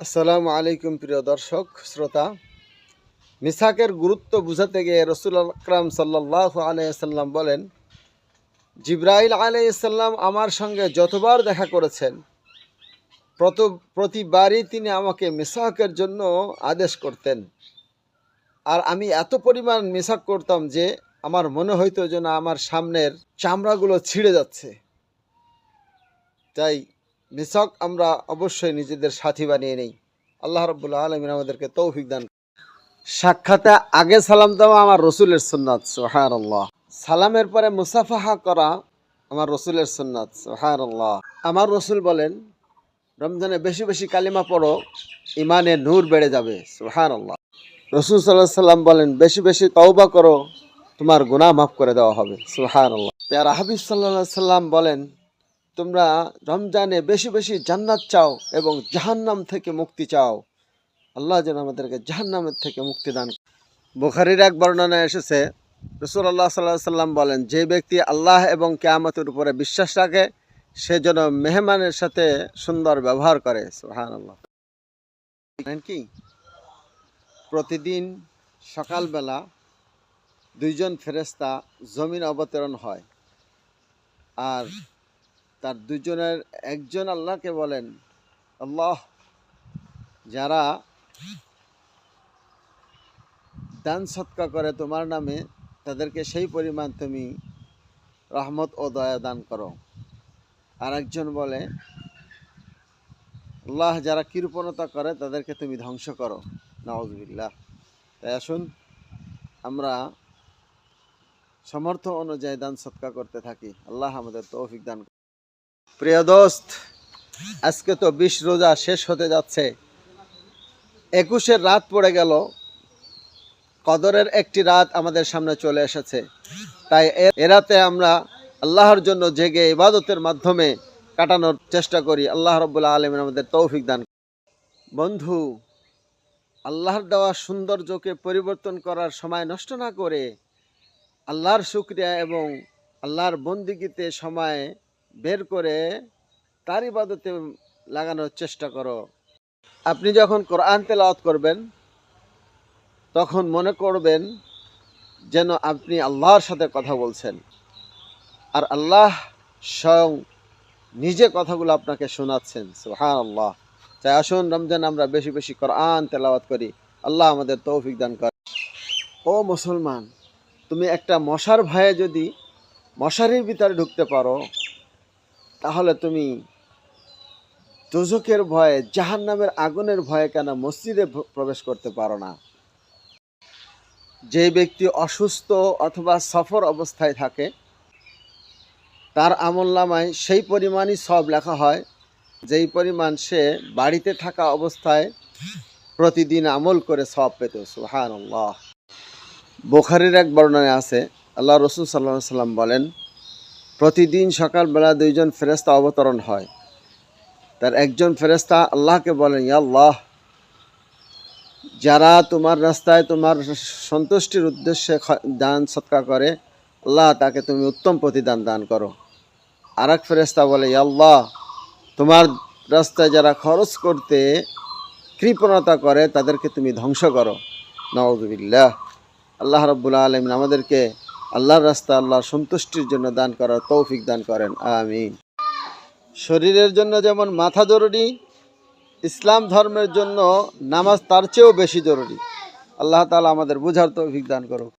আসসালামু আলাইকুম প্রিয় দর্শক, শ্রোতা। মিসাকের গুরুত্ব বুঝাতে গিয়ে রসুল আকরাম সাল্লাহ আলাইসাল্লাম বলেন, জিব্রাইল আলাইসাল্লাম আমার সঙ্গে যতবার দেখা করেছেন, প্রত, প্রতিবারই তিনি আমাকে মিসাকের জন্য আদেশ করতেন। আর আমি এত পরিমাণ মিসাক করতাম যে আমার মনে হইতো যেন আমার সামনের চামড়াগুলো ছিঁড়ে যাচ্ছে। তাই মিসক আমরা অবশ্যই নিজেদের সাথী বানিয়ে নেই। আল্লাহ রব্বুল্লা আলমিন আমাদেরকে তৌফিক দান সাক্ষাতে আগে সালাম দেওয়া আমার রসুলের সুন্নাত সোহার আল্লাহ সালামের পরে মুসাফাহা করা আমার রসুলের সুন্নাত সোহার আল্লাহ আমার রসুল বলেন, রমজানে বেশি বেশি কালিমা পড়ো ইমানে নূর বেড়ে যাবে সোহার আল্লাহ রসুল সাল্লাহ সাল্লাম বলেন, বেশি বেশি তওবা করো, তোমার গুনাহ মাফ করে দেওয়া হবে সোহার আল্লাহ পেয়ারা সাল্লাহ সাল্লাম বলেন তোমরা রমজানে বেশি বেশি জান্নাত চাও এবং জাহান্নাম থেকে মুক্তি চাও। আল্লাহ যেন আমাদেরকে জাহান্নামের থেকে মুক্তি দান। বুখারির এক বর্ণনায় এসেছে রসুল আল্লাহ সাল্লাহ সাল্লাম বলেন, যে ব্যক্তি আল্লাহ এবং কেয়ামতের উপরে বিশ্বাস রাখে, সে যেন মেহমানের সাথে সুন্দর ব্যবহার করে। সুহান আল্লাহ কি? প্রতিদিন সকালবেলা দুইজন ফেরেস্তা জমিন অবতরণ হয়। আর তার দুজনের একজন আল্লাহকে বলেন, আল্লাহ, যারা দান সৎকা করে তোমার নামে, তাদেরকে সেই পরিমাণ তুমি রহমত ও দয়া দান করো। আর একজন বলে, আল্লাহ, যারা কৃপণতা করে, তাদেরকে তুমি ধ্বংস করো। নওয়াজবিল্লাহ তাই আসুন, আমরা সমর্থ অনুযায়ী দান সৎকা করতে থাকি। আল্লাহ আমাদের তৌফিক দান। প্রিয় দোস্ত, আজকে তো বিশ রোজা শেষ হতে যাচ্ছে। একুশের রাত পড়ে গেল। কদরের একটি রাত আমাদের সামনে চলে এসেছে। তাই এ- এ আমরা আল্লাহর জন্য জেগে ইবাদতের মাধ্যমে কাটানোর চেষ্টা করি। আল্লাহ রব্বুল্লা আলমিন আমাদের তৌফিক দান বন্ধু, আল্লাহর দেওয়া সৌন্দর্যকে পরিবর্তন করার সময় নষ্ট না করে আল্লাহর শুক্রিয়া এবং আল্লাহর বন্দিগিতে সময় বের করে তার ইবাদতে লাগানোর চেষ্টা করো। আপনি যখন কোরআন তেলাওয়াত করবেন, তখন মনে করবেন যেন আপনি আল্লাহর সাথে কথা বলছেন। আর আল্লাহ স্বয়ং নিজে কথাগুলো আপনাকে শোনাচ্ছেন। সুহান আল্লাহ তাই আসুন, রমজান আমরা বেশি বেশি কোরআন তেলাওয়াত করি। আল্লাহ আমাদের তৌফিক দান করে ও মুসলমান, তুমি একটা মশার ভয়ে যদি মশারির ভিতরে ঢুকতে পারো তাহলে তুমি দুজকের ভয়ে, জাহান্নামের আগুনের ভয়ে কেন মসজিদে প্রবেশ করতে পারো না? যে ব্যক্তি অসুস্থ অথবা সফর অবস্থায় থাকে, তার আমল নামায় সেই পরিমাণই সব লেখা হয়, যেই পরিমাণ সে বাড়িতে থাকা অবস্থায় প্রতিদিন আমল করে সব পেত। সুহান বোখারির এক বর্ণনায় আছে, আল্লাহ রসুল সাল্লাহ সাল্লাম বলেন প্রতিদিন সকালবেলা দুইজন ফেরেস্তা অবতরণ হয়। তার একজন ফেরেস্তা আল্লাহকে বলেন আল্লাহ, যারা তোমার রাস্তায় তোমার সন্তুষ্টির উদ্দেশ্যে দান সৎকা করে, আল্লাহ তাকে তুমি উত্তম প্রতিদান দান করো। আর এক ফেরেস্তা বলে আল্লাহ, তোমার রাস্তায় যারা খরচ করতে কৃপণতা করে, তাদেরকে তুমি ধ্বংস করো। নওয়াজবিল্লাহ আল্লাহ রব্বুল আলমিন আমাদেরকে আল্লাহর রাস্তা, আল্লাহর সন্তুষ্টির জন্য দান করার তৌফিক দান করেন। আমিন। শরীরের জন্য যেমন মাথা জরুরি, ইসলাম ধর্মের জন্য নামাজ তার চেয়েও বেশি জরুরি। আল্লাহ তালা আমাদের বুঝার তৌফিক দান করুক।